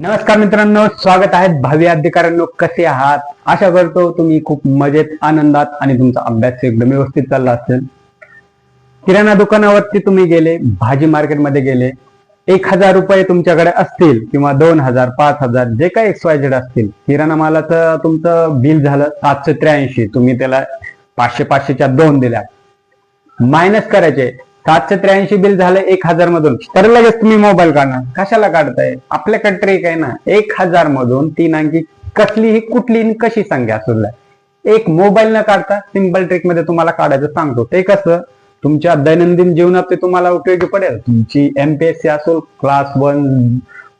नमस्कार मित्रांनो स्वागत आहे भावी अधिकाऱ्यांनो कसे आहात? आशा करतो तुम्ही खूप मजेत आनंदात आणि तुमचा अभ्यास एकदम व्यवस्थित चालला असेल. किराणा दुकानावरती तुम्ही गेले भाजी मार्केटमध्ये गेले एक हजार रुपये तुमच्याकडे असतील किंवा दोन हजार पाच हजार जे काही एक्स वाय झेड असतील किराणा मालाचं तुमचं बिल झालं सातशे त्र्याऐंशी तुम्ही त्याला पाचशे पाचशेच्या दोन दिल्या. मायनस करायचे सातशे त्र्याऐंशी बिल झालं एक हजार मधून. तर लगेच तुम्ही मोबाईल काढणार कशाला काढताय? आपल्याकडे ट्रिक आहे ना एक हजार मधून तीन अंकी कसलीही कुठली कशी संख्या असू एक मोबाईल न काढता सिंपल ट्रिकमध्ये तुम्हाला काढायचं सांगतो. ते कसं? तुमच्या दैनंदिन जीवनात ते तुम्हाला उपयोगी पडेल. तुमची एमपीएससी असो class one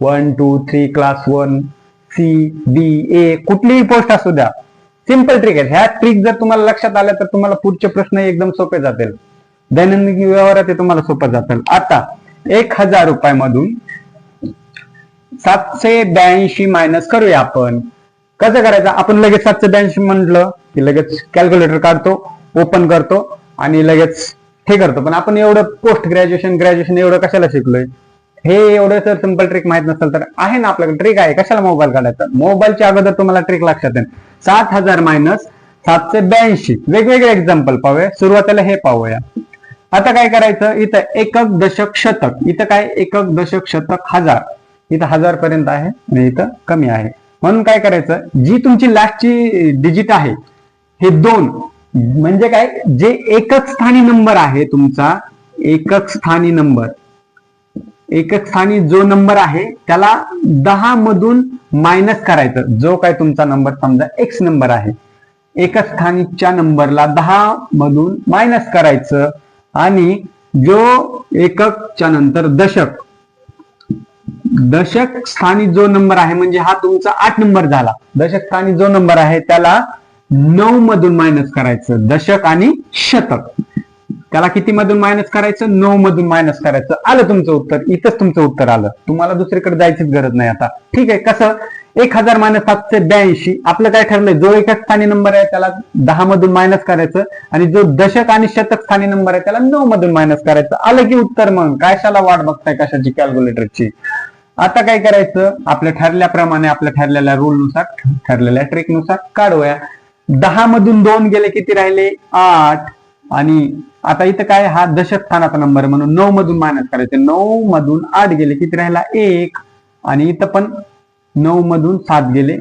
one two three class one C B A कुठलीही पोस्ट असू द्या. सिंपल ट्रिक आहे. ह्या ट्रिक जर तुम्हाला लक्षात आल्या तर तुम्हाला पुढचे प्रश्न एकदम सोपे जातील. दैनंदिन व्यवहारात ते तुम्हाला सोपं जातं. आता एक हजार रुपयामधून सातशे ब्याऐंशी मायनस करूया आपण. कसं करायचं? आपण लगेच सातशे ब्याऐंशी म्हटलं की लगेच कॅल्क्युलेटर काढतो ओपन करतो आणि लगेच हे करतो. पण आपण एवढं पोस्ट ग्रॅज्युएशन ग्रॅज्युएशन एवढं कशाला शिकलोय? हे एवढं जर सिंपल ट्रिक माहीत नसेल तर आहे ना आपल्याकडे ट्रिक आहे. कशाला मोबाईल काढायचा? मोबाईलच्या अगोदर तुम्हाला ट्रिक लक्षात येईल. सात हजार मायनस सातशे ब्याऐंशी. वेगवेगळे एक्झाम्पल पाहूया. सुरुवातीला हे पाहूया. आता काय करायचं? इथं एकक दशक शतक. इथं काय? एकक दशक शतक हजार. इथं हजार पर्यंत आहे आणि इथं कमी आहे. म्हणून काय करायचं? जी तुमची लास्टची डिजिट आहे हे दोन. म्हणजे काय? जे एकक स्थानी नंबर आहे तुमचा एकक स्थानी नंबर एकक स्थानी जो नंबर आहे त्याला दहा मधून मायनस करायचं. जो काय तुमचा नंबर समजा एक्स नंबर आहे. एकच स्थानिकच्या नंबरला दहा मधून मायनस करायचं. आणि जो एककच्या नंतर दशक. दशक स्थानी जो नंबर आहे म्हणजे हा तुमचा आठ नंबर झाला. दशक स्थानी जो नंबर आहे त्याला नऊ मधून मायनस करायचं. दशक आणि शतक. त्याला किती मधून मायनस करायचं? नऊ मधून मायनस करायचं. आलं तुमचं उत्तर. इथंच तुमचं उत्तर आलं. तुम्हाला दुसरीकडे जायचीच गरज नाही आता. ठीक आहे कसं? एक हजार मायनस सातशे ब्याऐंशी. आपलं काय ठरलंय? जो एकच स्थानी नंबर आहे त्याला दहा मधून मायनस करायचं. आणि जो दशक आणि शतक स्थानी नंबर आहे त्याला नऊ मधून मायनस करायचं. आलं की उत्तर मग. कशाला वाट बघताय कशाची कॅल्क्युलेटरची आता काय करायचं? आपल्या ठरल्याप्रमाणे आपल्या ठरलेल्या रूल नुसार ठरलेल्या ट्रिकनुसार काढूया. दहा मधून दोन गेले किती राहिले? आठ. आणि आता इथं काय? हा दशक स्थानाचा नंबर म्हणून नऊ मधून मायनस करायचे. नऊ मधून आठ गेले किती राहिला? एक. आणि इथं पण नऊ मधून सात गेले.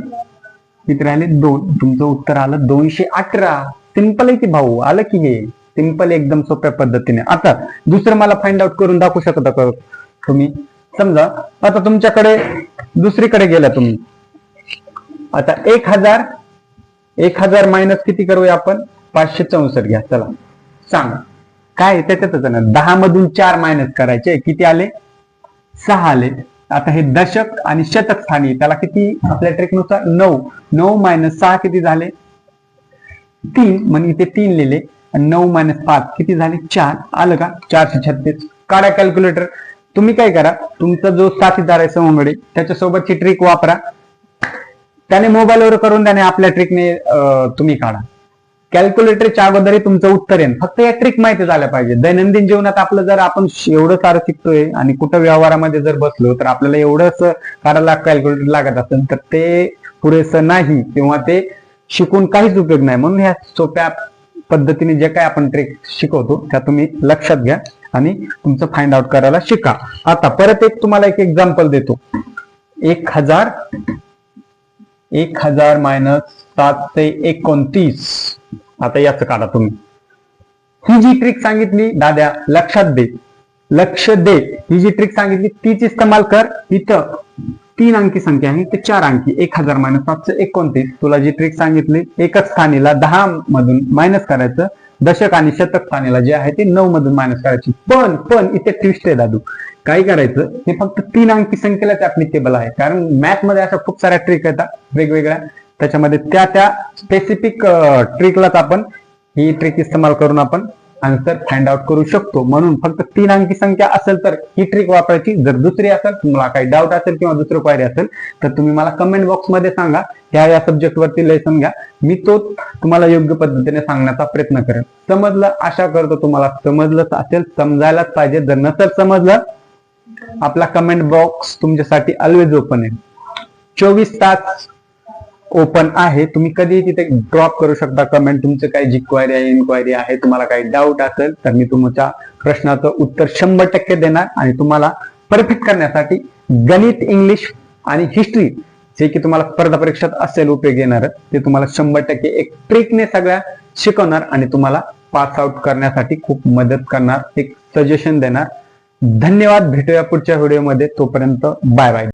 किती राहिले दोन. तुमचं उत्तर आलं दोनशे अठरा. सिंपल आहे की भाऊ? आलं की हे? सिंपल एकदम सोप्या पद्धतीने. आता दुसरं मला फाइंड आउट करून दाखवू शकता का तुम्ही? समजा आता तुमच्याकडे दुसरीकडे गेला तुम्ही. आता एक हजार एक हजार मायनस किती करूया आपण? पाचशे चौसष्ट घ्या. चला. सांगा. काय त्याच्यातच ना. दहा मधून चार मायनस करायचे. किती आले? सहा आले. आता हे दशक आणि शतक स्थानी त्याला किती आपल्या ट्रेकनुसार नऊ नऊ मायनस सहा किती झाले? तीन म्हणजे इथे तीन लिहिले. नऊ मायनस पाच किती झाले? चार. आलं का? चारशे छत्तीस. काढा कॅल्क्युलेटर तुम्ही काय करा? तुमचा जो साथीदार आहे समोंगडे त्याच्यासोबतची ट्रिक वापरा. त्याने मोबाईलवर करून त्याने आपल्या ट्रिकने तुम्ही काढा. कॅल्क्युलेटरच्या अगोदरही तुमचं उत्तर येईल फक्त या ट्रिक माहिती झाल्या पाहिजे दैनंदिन जीवनात आपलं जर आपण एवढं सारं शिकतोय आणि कुठं व्यवहारामध्ये जर बसलो तर आपल्याला एवढंच करायला कॅल्क्युलेटर लागत असेल तर ते पुरेसं नाही किंवा ते शिकून काहीच उपयोग नाही. म्हणून ह्या सोप्या पद्धतीने जे काय आपण ट्रिक शिकवतो त्या तुम्ही लक्षात घ्या आणि तुमचं फाइंड आउट करायला शिका. आता परत एक तुम्हाला एक एक्झाम्पल देतो. एक हजार एक हजार मायनस सातशे एकोणतीस. आता याचं काढा तुम्ही. ही जी ट्रिक सांगितली दाद्या लक्षात दे. लक्ष दे. ही जी ट्रिक सांगितली तीच इस्तेमाल कर. इथं तीन अंकी संख्या आहे ते चार अंकी. एक हजार मायनस सातशे एकोणतीस. तुला जी ट्रिक सांगितली एकच स्थानीला दहा मधून मायनस करायचं. दशक आणि शतक स्थानीला जे आहे ते नऊ मधून मायनस करायची. पण पण इथे ट्विस्ट आहे दादू. काय करायचं हे फक्त तीन अंकी संख्येलाच ऍप्लिकेबल आहे. कारण मॅथमध्ये अशा खूप साऱ्या ट्रिक येतात वेगवेगळ्या. त्याच्यामध्ये त्या त्या स्पेसिफिक ट्रिकलाच आपण ही ट्रिक इस्तेमाल करून आपण आन्सर फाइंड आउट करू शकतो. म्हणून फक्त तीन अंकी संख्या असेल तर ही ट्रिक वापरायची. जर दुसरी असेल तुम्हाला काही डाऊट असेल किंवा दुसरं क्वायरी असेल तर तुम्ही मला कमेंट बॉक्समध्ये सांगा. ह्या या सब्जेक्ट वरती लेसन घ्या. मी तो तुम्हाला योग्य पद्धतीने सांगण्याचा प्रयत्न करेन. समजलं? आशा करतो तुम्हाला समजलंच असेल. समजायलाच पाहिजे. जर नसेल समजलं आपला कमेंट बॉक्स तुमच्यासाठी ऑलवेज ओपन आहे. चोवीस तास ओपन आहे तुम्ही कधी तिथे ड्रॉप करू शकता. कमेंट तुमचं काही जी क्वायरी आहे इन्क्वायरी आहे तुम्हाला काही डाऊट असेल तर मी तुमच्या प्रश्नाचं उत्तर शंभर टक्के देणार आणि तुम्हाला परफेक्ट करण्यासाठी गणित इंग्लिश आणि हिस्ट्री जे की तुम्हाला स्पर्धा परीक्षेत असेल उपयोग येणार ते तुम्हाला शंभर टक्के एक ट्रिकने सगळ्या शिकवणार आणि तुम्हाला पास आउट करण्यासाठी खूप मदत करणार एक सजेशन देणार. धन्यवाद भेटूया पुढच्या व्हिडिओमध्ये तोपर्यंत बाय बाय